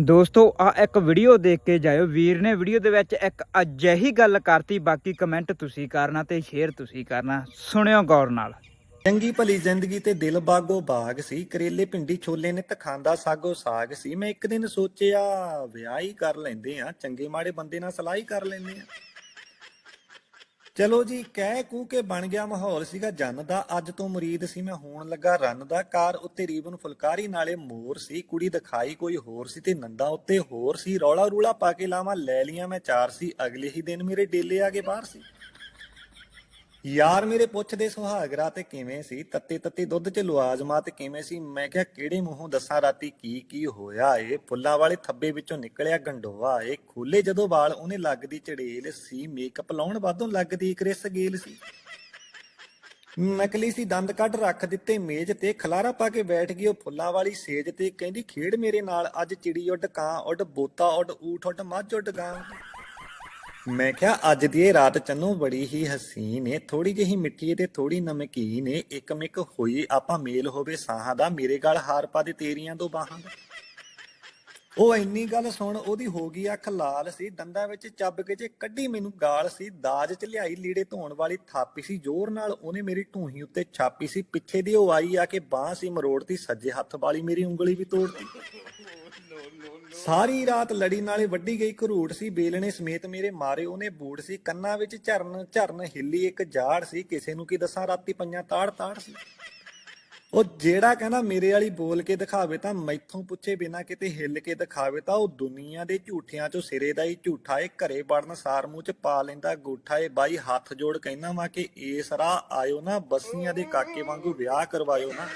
ਦੋਸਤੋ, ਆ ਇੱਕ ਵੀਡੀਓ ਦੇਖ ਕੇ ਜਾਇਓ। ਵੀਰ ਨੇ ਵੀਡੀਓ ਦੇ ਵਿੱਚ ਇੱਕ ਅਜਿਹੀ ਗੱਲ ਕਰਤੀ, ਬਾਕੀ ਕਮੈਂਟ ਤੁਸੀਂ ਕਰਨਾ ਤੇ ਸ਼ੇਅਰ ਤੁਸੀਂ ਕਰਨਾ। ਸੁਣਿਓ ਗੌਰ ਨਾਲ। ਚੰਗੀ ਭਲੀ ਜ਼ਿੰਦਗੀ ਤੇ ਦਿਲ ਬਾਗੋ ਬਾਗ ਸੀ। ਕਰੇਲੇ ਭਿੰਡੀ ਛੋਲੇ ਨੇ ਤਖਾਂਦਾ ਸਾਗੋ ਸਾਗ ਸੀ। ਮੈਂ ਇੱਕ ਦਿਨ ਸੋਚਿਆ, ਵਿਆਹ ਹੀ ਕਰ ਲੈਂਦੇ ਆ ਚੰਗੇ ਮਾੜੇ ਬੰਦੇ ਨਾਲ ਸਲਾਹ ਹੀ ਕਰ ਲੈਂਦੇ ਆ ਚਲੋ ਜੀ, ਕਹਿ ਕੂ ਕੇ ਬਣ ਗਿਆ ਮਾਹੌਲ ਸੀਗਾ ਜੰਨ ਦਾ। ਅੱਜ ਤੋਂ ਮੁਰੀਦ ਸੀ, ਮੈਂ ਹੋਣ ਲੱਗਾ ਰਨ ਦਾ। ਕਾਰ ਉੱਤੇ ਰੀਬਨ ਫੁਲਕਾਰੀ, ਨਾਲੇ ਮੋਰ ਸੀ। ਕੁੜੀ ਦਿਖਾਈ ਕੋਈ ਹੋਰ ਸੀ ਤੇ ਨੰਦਾ ਉੱਤੇ ਹੋਰ ਸੀ। ਰੌਲਾ ਰੂਲਾ ਪਾ ਕੇ ਲਾਵਾਂ ਲੈ ਲੀਆਂ ਮੈਂ ਚਾਰ ਸੀ। ਅਗਲੇ ਹੀ ਦਿਨ ਮੇਰੇ ਡੇਲੇ ਆ ਕੇ ਬਾਹਰ ਸੀ। ਯਾਰ ਮੇਰੇ ਪੁੱਛ ਦੇ ਸੁਹਾਗਰਾ ਤੇ ਕਿਵੇਂ ਸੀ? ਤੱਤੇ ਤੱਤੇ ਦੁੱਧ ਚ ਲੁਆਜ਼ਮਾ ਤੇ ਕਿਵੇਂ ਸੀ? ਮੈਂ ਕਿਹਾ, ਕਿਹੜੇ ਮੂੰਹੋਂ ਦੱਸਾਂ ਰਾਤੀ ਕੀ ਕੀ ਹੋਇਆ ਏ? ਫੁੱਲਾਂ ਵਾਲੇ ਥੱਬੇ ਵਿੱਚੋਂ ਨਿਕਲਿਆ ਗੰਡੋਆ ਏ। ਖੋਲੇ ਜਦੋਂ ਵਾਲ ਉਹਨੇ ਲੱਗਦੀ ਚੜੇਲ ਸੀ। ਮੇਕਅਪ ਲਾਉਣ ਬਾਦੋਂ ਲੱਗਦੀ ਕ੍ਰਿਸ ਗੇਲ ਸੀ। ਨਕਲੀ ਸੀ, ਦੰਦ ਕੱਢ ਰੱਖ ਦਿੱਤੇ, ਮੇਜ਼ ਤੇ ਖਲਾਰਾ ਪਾ ਕੇ ਬੈਠ ਗਈ। ਉਹ ਫੁੱਲਾਂ ਵਾਲੀ ਸੇਜ ਤੇ ਕਹਿੰਦੀ, ਖੇਡ ਮੇਰੇ ਨਾਲ, ਅੱਜ ਚਿੜੀ ਉੱਡ ਕਾਂ, ਉੱਡ ਬੋਤਾ, ਉੱਡ ਊਠ, ਉੱਡ ਮੱਝ, ਉੱਡ ਗਾਂ। ਮੈਂ ਕਿਹਾ, ਅੱਜ ਦੀ ਇਹ ਰਾਤ ਚੰਨੂ ਬੜੀ ਹੀ ਹਸੀਨ ਏ ਥੋੜੀ ਜਿਹੀ ਮਿੱਠੀ ਏ ਤੇ ਥੋੜੀ ਨਮਕੀਨ ਏ, ਇੱਕ ਮਿਕ ਹੋਈ, ਆਪਾਂ ਮੇਲ ਹੋਵੇ ਸਾਹਾਂ ਦਾ, ਮੇਰੇ ਗਲ ਹਾਰ ਪਾ ਦੇ ਤੇਰੀਆਂ ਦੋ ਬਾਹਾਂ ਦਾ। ਉਹ ਇੰਨੀ ਗੱਲ ਸੁਣ, ਉਹਦੀ ਹੋ ਗਈ ਅੱਖ ਲਾਲ ਸੀ, ਦੰਦਾਂ ਵਿੱਚ ਚੱਬ ਕੇ ਜੇ ਕੱਢੀ ਮੈਨੂੰ ਗਾਲ ਸੀ, ਦਾਜ ਚ ਲਿਆਈ ਲੀੜੇ ਧੋਣ ਵਾਲੀ ਥਾਪੀ ਸੀ, ਜ਼ੋਰ ਨਾਲ ਉਹਨੇ ਮੇਰੀ ਢੂਹੀ ਉੱਤੇ ਛਾਪੀ ਸੀ, ਪਿੱਛੇ ਦੀ ਉਹ ਆਈ ਆ ਕੇ ਬਾਹ ਸੀ ਮਰੋੜਤੀ, ਸੱਜੇ ਹੱਥ ਵਾਲੀ ਮੇਰੀ ਉਂਗਲੀ ਵੀ ਤੋੜਤੀ। ਸਾਰੀ ਰਾਤ ਲੜੀ ਨਾਲੇ ਵੱਢੀ ਗਈ ਘਰੂੜ ਸੀ, ਬੇਲਣੇ ਸਮੇਤ ਮੇਰੇ ਮਾਰੇ ਉਹਨੇ ਬੂੜ ਸੀ, ਕੰਨਾਂ ਵਿੱਚ ਝਰਨ ਝਰਨ ਹਿੱਲੀ ਇੱਕ ਜਾੜ ਸੀ, ਕਿਸੇ ਨੂੰ ਕੀ ਦੱਸਾਂ, ਰਾਤੀ ਪੰਜਾਂ ਤਾੜ ਤਾੜ ਸੀ। ਉਹ ਜਿਹੜਾ ਕਹਿੰਦਾ ਮੇਰੇ ਵਾਲੀ ਬੋਲ ਕੇ ਦਿਖਾਵੇ ਤਾਂ ਮੈਥੋਂ ਪੁੱਛੇ ਬਿਨਾ ਕਿਤੇ ਹਿੱਲ ਕੇ ਦਿਖਾਵੇ ਤਾਂ ਉਹ ਦੁਨੀਆ ਦੇ ਝੂਠਿਆਂ ਚੋਂ ਸਿਰੇ ਦਾ ਹੀ ਝੂਠਾ ਏ, ਘਰੇ ਵੜਨ ਸਾਰ ਮੂੰਹ ਚ ਪਾ ਲੈਂਦਾ ਗੂਠਾ ਏ। ਬਾਈ ਹੱਥ ਜੋੜ ਕਹਿੰਦਾ ਵਾ ਕਿ ਇਸ ਰਾਹ ਆਇਓ ਨਾ, ਬੱਸੀਆਂ ਦੇ ਕਾਕੇ ਵਾਂਗੂ ਵਿਆਹ ਕਰਵਾਇਓ ਨਾ।